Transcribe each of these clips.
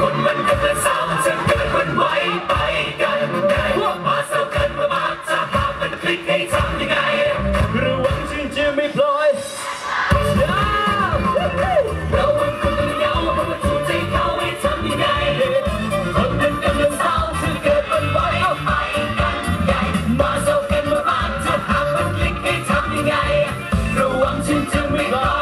คนมันกำลังเศร้าจะเกิดวันไหวไปกันไงมาเศร้ากันมามาจะหามันพลิกให้ทำยังไงระวังฉันจะไม่ปล่อยระวังคนต้องเหงาเพราะว่าถูกใจเขาให้ทำยังไงคนมันกำลังเศร้าจะเกิดวันไหวไปกันไงมาเศร้ากันมามาจะหามันพลิกให้ทำยังไงระวังฉันจะไม่ปล่อย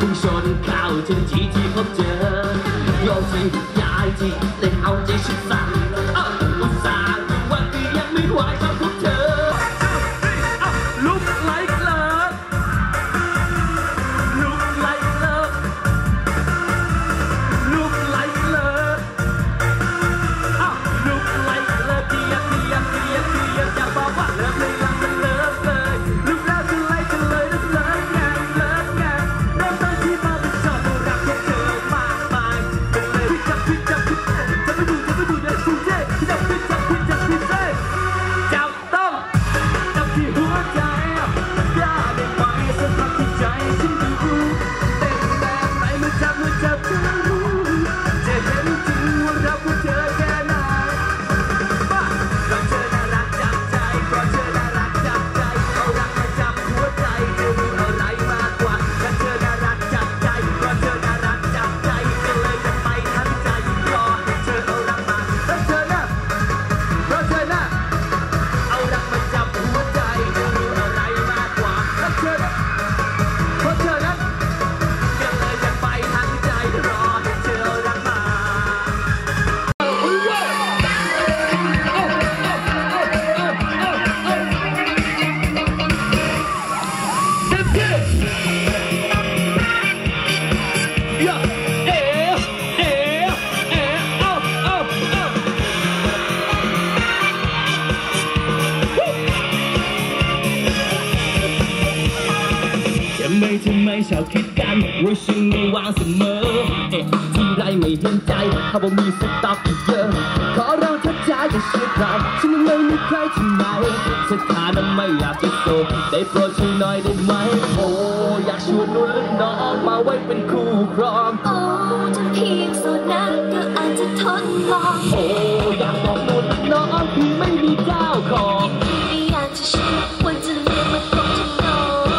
พุ่งชนเข้าทันทีที่พบเจอโยกทีย้ายทีเล่นเอาใจฉันสั่นำไมทำไมชอบคิดกันว่าฉันไม่วางเสมอเอ๊ะทีไรไม่เห็นใจเขาบอกมีสต็อกอีกเยอะ ขอเราทักใจจะเชื่อใครฉันยังไม่มีใครที่ไหนสถานะไม่อยากจะโสดได้โปรดช่วยหน่อยได้ไหมโอ้ อยากชวนนุ่นและน้องมาไว้เป็นคู่ครองโอ้ถ้าเพียงส่วนนั้นก็อาจจะทดลองโอ้อยากบอกนุ่นและน้องพี่ไม่มีเจ้าของไม่อยากจะเชื่อว่าจะเลือกมาตรงที่โน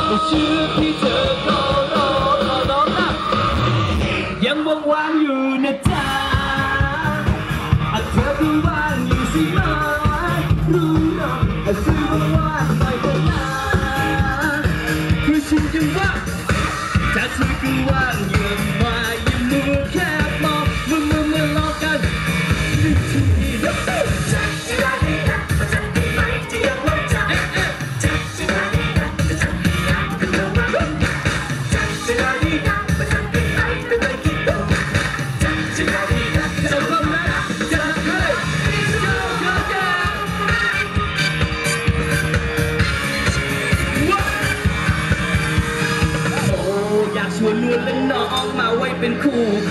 แต่เชื่อที่เธอก็รอรอน้องนะยังว่างๆอยู่นะจ๊ะอะ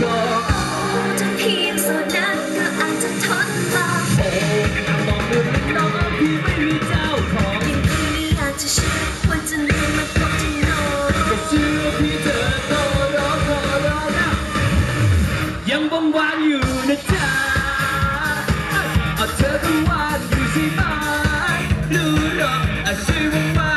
บอกจะเพียงส่วนนั้นก็อาจจะทนลาโอ้บอกมือน้องพี่ไม่มีเจ้าของยังคืนนี้อาจจะเชื่อว่าจะเลื่อนมาพบจอนก็เชื่อพี่เธอต้องรออรยังบังวานอยู่นะจเอาเธอก็วานอยู่สิบ้านรู้หรออาจจะว่า